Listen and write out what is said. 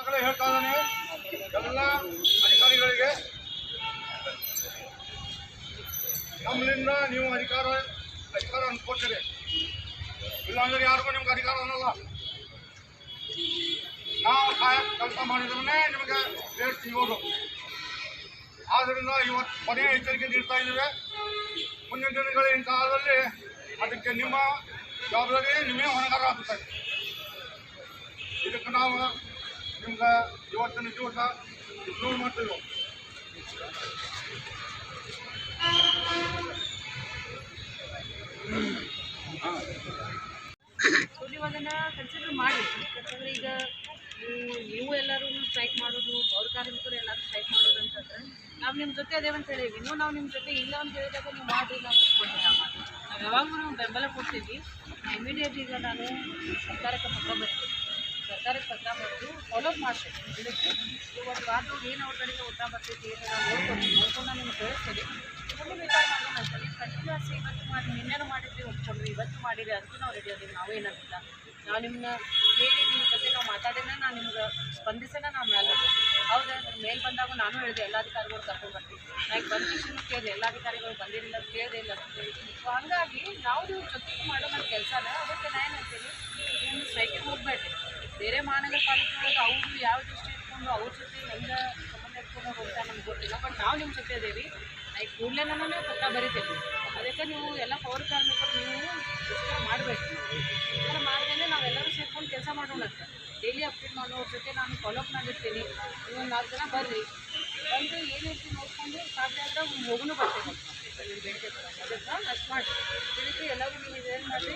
ಈಗಾಗಲೇ ಹೇಳ್ತಾ ಇದ್ದಾನೆ, ಎಲ್ಲ ಅಧಿಕಾರಿಗಳಿಗೆ ನಮ್ಮಿಂದ ನೀವು ಅಧಿಕಾರ ಅಧಿಕಾರ ಅನ್ಕೊಡ್ತೀರಿ ಇಲ್ಲಾಂದ್ರೆ ಯಾರಿಗೂ ನಿಮ್ಗೆ ಅಧಿಕಾರ ಅನ್ನಲ್ಲ. ನಾವು ಕೆಲಸ ಮಾಡಿದ್ರೆ ನಿಮಗೆ ರೇಟ್ ಸಿಗೋದು. ಆದ್ದರಿಂದ ಇವತ್ತು ಕೊನೆಯ ಎಚ್ಚರಿಕೆ ನೀಡ್ತಾ ಇದ್ದೇವೆ. ಮುಂದಿನ ದಿನಗಳ ಕಾಲದಲ್ಲಿ ಅದಕ್ಕೆ ನಿಮ್ಮ ಜವಾಬ್ದಾರಿ ನಿಮ್ಮೇ ಹೊಣೆಗಾರ ಆಗುತ್ತೆ ಇದಕ್ಕೆ ನಾವು ನಿಮ್ಗೆ ಇವತ್ತಿನ ದಿವಸ ಇಗ್ನೋರ್ ಮಾಡ್ತೀವಿ. ಕನ್ಸಿಡರ್ ಮಾಡಿ. ಯಾಕಂದರೆ ಈಗ ನೀವು ಎಲ್ಲರೂ ಸ್ಟ್ರೈಕ್ ಮಾಡೋದು ಪೌರ ಕಾರ್ಮಿಕರು ಎಲ್ಲರೂ ಸ್ಟ್ರೈಕ್ ಮಾಡೋದು ಅಂತಂದ್ರೆ, ನಾವು ನಿಮ್ಮ ಜೊತೆ ಅದೇವಂತ ಹೇಳಿವಿ ಇನ್ನೂ ನಾವು ನಿಮ್ಮ ಜೊತೆ ಇಲ್ಲ ಅಂತ ಹೇಳಿದಾಗ ನೀವು ಮಾಡಿ ನಾವು ಒಪ್ಕೊಂಡಿಲ್ಲ ನಾವು ಯಾವಾಗಲೂ ನಾವು ಬೆಂಬಲ ಕೊಡ್ತೀವಿ. ಇಮಿಡಿಯೇಟ್ ಈಗ ನಾನು ಸರ್ಕಾರಕ್ಕೆ ಪತ್ರ ಬರ್ತೀನಿ. ಸರ್ಕಾರಕ್ಕೆ ಪತ್ರ ಬರೆದು ಫಾಲೋಅಪ್ ಮಾಡಬೇಕು ಇದಕ್ಕೆ ಒಂದು ವಾರದೊಳಗೆ ಏನು ಅವ್ರ ಕಡೆಗೆ ಊಟ ಬರ್ತೈತಿ ಏನು ನಾವು ನೋಡ್ಕೊಂಡು ನೋಡ್ಕೊಂಡು ನಾನು ನಿಮ್ಗೆ ಕಳಿಸ್ತೀನಿ ಮುಂದೆ ವಿಚಾರ ಮಾಡೋಣ ಅಂತ ನೀವು ಕಂಟಿನ್ಯೂಸ್ ಇವತ್ತು ಮಾಡಿ ನಿನ್ನೆನೂ ಮಾಡಿದ್ವಿ ಒಪ್ಕೊಂಡ್ರಿ ಇವತ್ತು ಮಾಡಿರಿ ಅಂತೂ ನಾವು ರೆಡಿ ಅದೀವಿ ನಾವೇನಂತಿಲ್ಲ ನಾವು ನಿಮ್ಮನ್ನ ಕೇಳಿ ನಿಮ್ಮ ಜೊತೆ ನಾವು ಮಾತಾಡಿದ್ರೆ ನಾನು ನಿಮ್ಗೆ ಸ್ಪಂದಿಸೋಣ ನಾವು ಮೇಲೆ ಹೌದಾ ಮೇಲೆ ಬಂದಾಗ ನಾನು ಹೇಳಿದೆ, ಎಲ್ಲ ಅಧಿಕಾರಿಗಳು ಕರ್ಕೊಂಡು ಬರ್ತೀವಿ ನಾನು ಬಂದ ಕೇಳಿದೆ, ಎಲ್ಲ ಅಧಿಕಾರಿಗಳು ಬಂದಿರಲಿಲ್ಲ ಅಂತ ಕೇಳಿದೆ ಇಲ್ಲ ಅಂತ ಹೇಳಿ. ಸೊ ಹಂಗಾಗಿ ನಾವು ನೀವು ಜೊತೆಗೆ ಮಾಡೋ ನನ್ನ ಕೆಲಸನ, ಅದಕ್ಕೆ ನಾನು ಬೇರೆ ಮಹಾನಗರ ಪಾಲಿಕೆ ಅವರು ಯಾವ ದೃಷ್ಟಿ ಇಟ್ಕೊಂಡು ಅವ್ರ ಜೊತೆ ಹೆಂಗೆ ಸಂಬಂಧ ಇಟ್ಕೊಂಡು ಹೋಗ್ತಾ ನಮ್ಗೆ ಗೊತ್ತಿಲ್ಲ. ಬಟ್ ನಾವು ನಿಮ್ಮ ಜೊತೆ ಇದ್ದೀವಿ ಆಯ್ತು ಕೂಡಲೇ ನಾನು ಪತ್ರ ಬರೀತೇವೆ. ಅದಕ್ಕೆ ನೀವು ಎಲ್ಲ ಪೌರ ಕಾರ್ಮಿಕರು ನೀವು ಮುಷ್ಕರ ಮಾಡಬೇಕು. ಮುಷ್ಕರ ಮಾಡಿದ್ರೆ ನಾವೆಲ್ಲರೂ ಸೇರ್ಕೊಂಡು ಕೆಲಸ ಮಾಡೋಣ. ಅಂತ ಡೈಲಿ ಅಪ್ಡೇಟ್ ಮಾಡೋರ ಜೊತೆ ನಾನು ಫಾಲೋಅಪ್ ಮಾಡಿರ್ತೀನಿ. ಒಂದು ನಾಲ್ಕು ಜನ ಬರ್ರಿ. ಬಂದು ಏನು ರೀತಿ ನೋಡ್ಕೊಂಡು ಸಾಧ್ಯ ಆದರೆ ಹೋಗೋನು ಬರ್ತೇನೆ ನಿಮ್ಮ ಬೇಡಿಕೆ ಅದಕ್ಕೆ ಅಷ್ಟು ಮಾಡಿ. ಇದಕ್ಕೆ ಎಲ್ಲರೂ ನೀವು ಇದೇನು ಮಾಡಿ